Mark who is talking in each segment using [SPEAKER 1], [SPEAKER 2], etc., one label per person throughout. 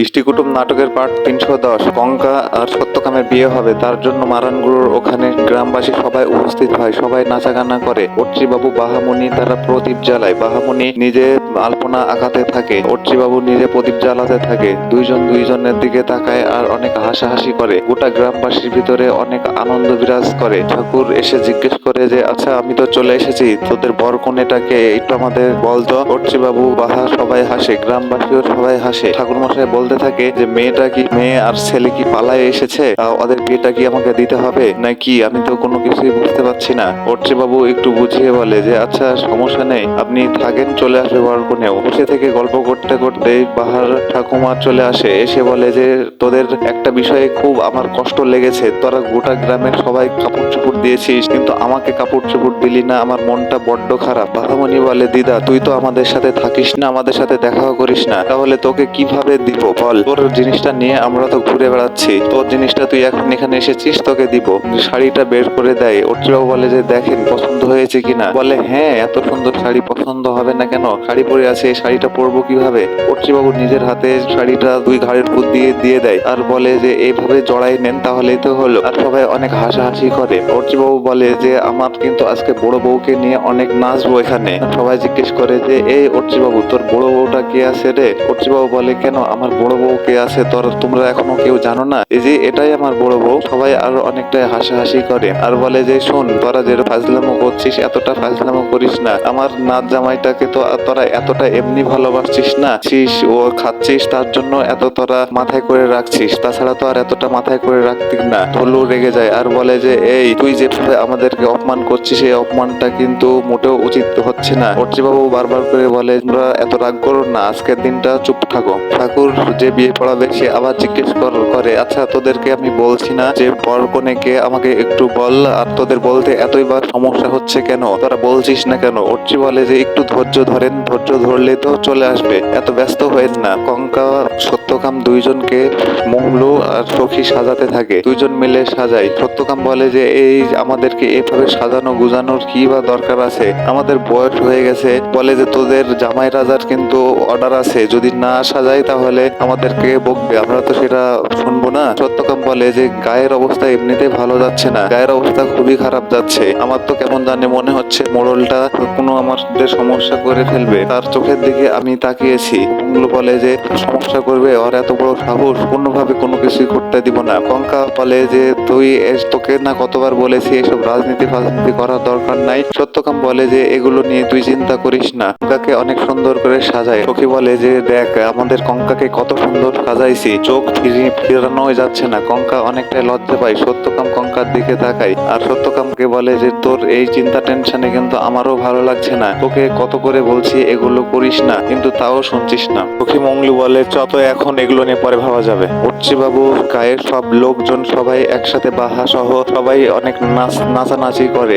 [SPEAKER 1] ইষ্টি কুটুম নাটকের পার্ট তিনশো দশ, কঙ্কা আর সত্যকামের বিয়ে হবে, তার জন্য মারানগুলোর ওখানে গ্রামবাসী সবাই উপস্থিত হয়, সবাই নাচাগানা করে। বাবু বাহামুনি তারা প্রদীপ জ্বালায়। বাহামুনি নিজে আলপনা আঁকাতে থাকে বাবু নিজে প্রদীপ জ্বালাতে থাকে। দুইজন দুইজনের দিকে তাকায় আর অনেক হাসাহাসি করে। গোটা গ্রামবাসীর ভিতরে অনেক আনন্দ বিরাজ করে। ঠাকুর এসে জিজ্ঞেস করে যে আচ্ছা আমি তো চলে এসেছি, তোদের বর কনেটাকে একটু আমাদের বলতো বাবু বাহা সবাই হাসে, গ্রামবাসীও সবাই হাসে। ঠাকুর মশাই বলতে থাকে যে মেয়েটা কি, মেয়ে আর ছেলে কি পালায় এসেছে? ওদের বিয়েটা কি আমাকে দিতে হবে? নাকি আমি তো কোনো কিছুই বুঝতে পারছি না। অর্চে বাবু একটু বুঝিয়ে বলে যে আচ্ছা সমস্যা নেই। আপনি থাকেন, চলে আসবে বরকনেও। বসে থেকে গল্প করতে করতে বাহার ঠাকুমা চলে আসে। এসে বলে যে, তোদের একটা বিষয়ে খুব আমার কষ্ট লেগেছে। তোরা গোটা গ্রামের সবাই কাপড় চোপড় দিয়েছিস, কিন্তু আমাকে কাপড় চোপড় দিলি না। আমার মনটা বড্ড খারাপ। বাহামণি বলে, দিদা, তুই তো আমাদের সাথে থাকিস না, আমাদের সাথে দেখাও করিস না। তাহলে তোকে কীভাবে দিব? বল, তোর জিনিসটা নিয়ে আমরা তো ঘুরে বেড়াচ্ছি। তোর জিনিসটা তুই এখন এখানে এসেছিস, তোকে দিব। শাড়িটা বের করে দেয়। অর্চিবাবু বলে যে, দেখেন, পছন্দ হয়েছে কিনা? বলে হ্যাঁ এত সুন্দর শাড়ি পছন্দ হবে না কেন? শাড়ি পরে আছে, এই শাড়িটা পরবো কীভাবে? অর্চিবাবু নিজের হাতে শাড়িটা দুই ঘাড়ের উপর দিয়ে দিয়ে দেয় আর বলে যে, এইভাবে জড়াই নেন তাহলেই তো হলো। আর সবাই অনেক হাসাহাসি করে। অর্চিবাবু বলে যে, আমার কিন্তু আজকে বড় বউকে নিয়ে অনেক নাচবো এখানে। সবাই জিজ্ঞেস করে যে, এই অর্চিবাবু, তোর বড় বউটা কে আছে রে? অর্চিবাবু বলে, কেন? আমার বড় বউ কে আছে, তোর তোমরা এখনও কেউ জানো না? এই যে এটাই আমার বড় বউ। সবাই আরও অনেকটাই হাসাহাসি করে আর বলে যে, শোন, তোরা যে ফাজলামো করছিস, এতটা ফাজলামো করিস না। আমার নাচ জামাইটাকে তো তোরা এতটা এমনি ভালোবাসছিস না। ছিস, ও খাচ্ছিস, তার জন্য এত তোরা মাথায় করে রাখছিস। তাছাড়া তো আর এতটা মাথায় করে রাখতিস না। ধলু রেগে যায় আর বলে যে, এই, তুই যেভাবে আমাদেরকে অপমান করছিস, এই অপমানটা কিন্তু মোটেও উচিত হচ্ছে না। বাবু বারবার করে বলে, তোমরা এত রাগ করো না, আজকের দিনটা চুপ থাকো। ঠাকুর যে বিয়ে পড়াবে সে আবার জিজ্ঞেস কর- আচ্ছা তোদেরকে আমি বলছি না যে বর কনেকে আমাকে একটু বল, আর তোদের বলতে এতই বার সমস্যা হচ্ছে কেন? তোরা বলছিস না কেন? অর্চি বলে যে একটু ধৈর্য ধরেন, ধৈর্য ধরলে তো চলে আসবে। এত ব্যস্ত হয়েন না। কঙ্কা, সত্যকাম দুইজনকে মংলু আর সখী সাজাতে থাকে। দুইজন মিলে সাজায় সত্যকাম বলে যে, এই আমাদেরকে এভাবে সাজানো, গুজানোর কি বা দরকার আছে? আমাদের বয়স হয়ে গেছে। বলে যে, তোদের জামাই রাজার কিন্তু অর্ডার আছে। যদি না সাজাই তাহলে আমাদেরকে বকবে। আমরা তো সেটা শুনব না। সত্যকাম বলে যে, গায়ের অবস্থা এমনিতে ভালো যাচ্ছে না। গায়ের অবস্থা খুবই খারাপ যাচ্ছে। আমার তো কেমন জানে মনে হচ্ছে, মোড়লটা কোনো আমাদের সমস্যা করে ফেলবে। তার চোখের দিকে আমি তাকিয়েছি। ওগুলো বলে যে, সমস্যা করবে, ওর এত বড় সাহস। কোনোভাবে কোনো কিছুই করতে দিব না। কঙ্কা বলে যে, তুই তোকে না কতবার বলেছি, এসব রাজনীতি ফাজনীতি করার দরকার নাই। সত্যকাম বলে যে, এগুলো নিয়ে তুই চিন্তা করিস না। কঙ্কাকে অনেক সুন্দর করে সাজায়। সখী বলে যে, দেখ, আমাদের কঙ্কাকে কত সুন্দর সাজাইছি, চোখ ফিরি ফিরানো যাচ্ছে না। কঙ্কা অনেকটাই লজ্জা পায়, সত্যকাম কঙ্কার দিকে তাকাই আর সত্যকামকে বলে যে, তোর এই চিন্তা টেনশনে কিন্তু আমারও ভালো লাগছে না। তোকে কত করে বলছি, এগুলো করিস না, কিন্তু তাও শুনছিস না। সখী মঙ্গলু বলে চত এখন এগুলো নিয়ে পরে ভাবা যাবে। উচ্চি বাবু গায়ের সব লোকজন সবাই একসাথে বাহা সহ সবাই অনেক নাচ নাচানাচি করে।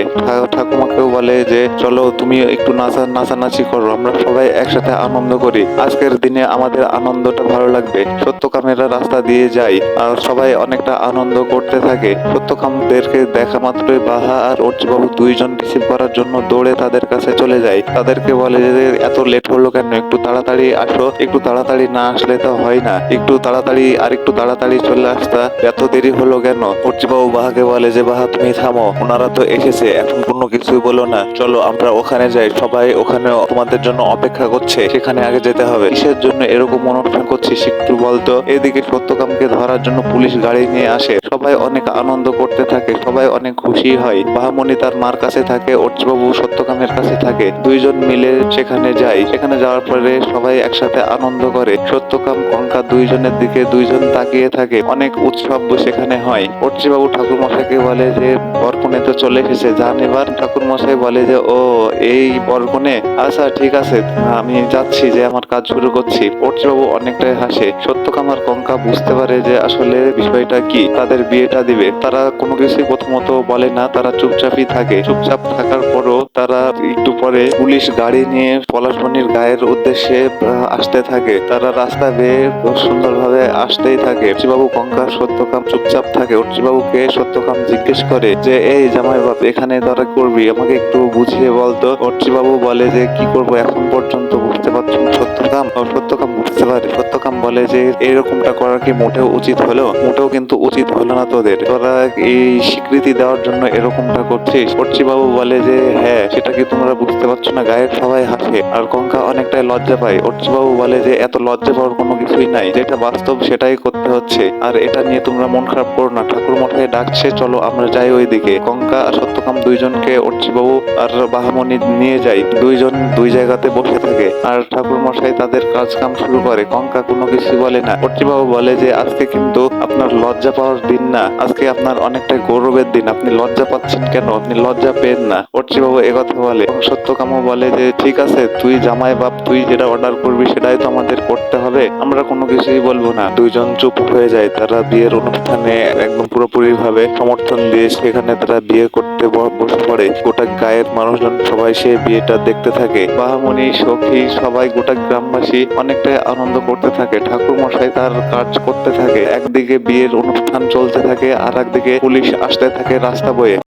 [SPEAKER 1] ঠাকুমাকেও বলে যে, চলো তুমি একটু নাচা নাচানাচি করো, আমরা সবাই একসাথে আনন্দ করি। আজকের দিনে আমাদের আনন্দটা ভালো লাগবে। সত্যকামেরা রাস্তা দিয়ে যায় আর সবাই অনেকটা আনন্দ করতে থাকে। সত্যকামদেরকে দেখা মাত্রই বাহা আর বাবু দুইজন রিসিভ করার জন্য দৌড়ে তাদের কাছে চলে যায়। তাদেরকে বলে যে, এত লেট হলো কেন? একটু তাড়াতাড়ি আসো। একটু তাড়াতাড়ি না আসলে তো হয় না। একটু তাড়াতাড়ি আর একটু তাড়াতাড়ি চলে আসতা এত দেরি হলো কেন? বাবু বাহাকে বলে যে, বাহা, তুমি থামো। ওনারা তো এসেছে। এখন কোনো কিছুই বলো না। চলো, আমরা ওখানে যাই। সবাই ওখানে তোমাদের জন্য অপেক্ষা করছে। সেখানে আগে যেতে হবে। কিসের জন্য এরকম অনুষ্ঠান করছিস একটু বলতো এদিকে সত্যকামকে ধরার জন্য পুলিশ গাড়ি নিয়ে আসে। সবাই অনেক আনন্দ করতে থাকে, সবাই অনেক খুশি হয়। বাহামণি তার মার কাছে থাকে, অর্চবাবু সত্যকামের কাছে থাকে। দুইজন মিলে সেখানে যায়। সেখানে যাওয়ার পরে সবাই একসাথে আনন্দ করে। সত্যকাম, কঙ্কা দুইজনের দিকে দুইজন তাকিয়ে থাকে। অনেক উৎসব সেখানে হয়। অর্চিবাবু ঠাকুর মশাইকে বলে যে, বরকনে তো চলে এসেছে। যান এবার। ঠাকুর মশাই বলে যে, ও, এই বরকনে? আচ্ছা ঠিক আছে। আমি যাচ্ছি যে, আমার কাজ শুরু করছি। অর্চিবাবু অনেকটাই হাসে সত্যকামার কঙ্কা বুঝতে পারে যে আসলে বিষয়টা কি, তাদের বিয়েটা দিবে। তারা কোনো কিছুই প্রথমত বলে না, তারা চুপচাপই থাকে। চুপচাপ থাকার পরও তারা একটু পরে পুলিশ গাড়ি নিয়ে পলাশমণির গায়ের উদ্দেশ্যে আসতে থাকে। তারা রাস্তা বেয়ে সুন্দরভাবে আসতেই থাকে। বাবু কঙ্কা সত্যকাম চুপচাপ থাকে। বাবুকে সত্যকাম জিজ্ঞেস করে যে, এই জামাই বাপ, এখানে তোরা করবি? আমাকে একটু বুঝিয়ে বলতো। বাবু বলে যে, কি করব? এখন পর্যন্ত বুঝতে পারছি সত্যকাম? ও পারে সত্যকাম বলে যে এরকমটা করা কি মোটেও উচিত হলো? মোটেও কিন্তু উচিত হলো না তোদের। তোরা এই স্বীকৃতি দেওয়ার জন্য এরকমটা করছিস? বাবু বলে যে হ্যাঁ সেটা কি তোমরা বুঝতে পারছ না? গায়ের সবাই হাসে আর কঙ্কা অনেকটাই লজ্জা পায়। বাবু বলে যে, এত লজ্জা পাওয়ার কোনো কিছুই নাই। যেটা বাস্তব সেটাই করতে হচ্ছে। আর এটা নিয়ে তোমরা মন খারাপ করো না। ঠাকুর মশাই ডাকছে, চলো, আমরা যাই ওইদিকে। কঙ্কা আর সত্যকাম দুইজনকে বাবু আর বাহামণি নিয়ে যায়। দুইজন দুই জায়গাতে বসে থাকে। আর ঠাকুর মশাই তাদের কাজ কাম শুরু করে কঙ্কা কোনো কিছু বলে না। বাবু বলে যে, আজকে কিন্তু আপনার লজ্জা পাওয়ার দিন না। আজকে আপনার অনেকটা গৌরবের দিন। আপনি লজ্জা পাচ্ছেন কেন? আপনি লজ্জা পেন না। বাবু একথা বলে। এবং বলে যে, ঠিক আছে, তুই জামাই বাপ, তুই যেটা অর্ডার করবি, সেটাই তো আমাদের করতে হবে। আমরা কোনো কিছুই বলব না। দুইজন চুপ হয়ে যায়। তারা বিয়ের অনুষ্ঠানে একদম পুরোপুরি ভাবে সমর্থন দিয়ে সেখানে তারা বিয়ে করতে বসে পড়ে। গোটা গায়ের মানুষজন সবাই সে বিয়েটা দেখতে থাকে। বাহামণি, সখী, সবাই গোটা গ্রামবাসী অনেকটাই আনন্দ করতে থাকে ঠাকুর মশাই তার কাজ করতে থাকে, একদিকে বিয়ের অনুষ্ঠান চলতে থাকে আর একদিকে পুলিশ আসতে থাকে রাস্তা বয়ে।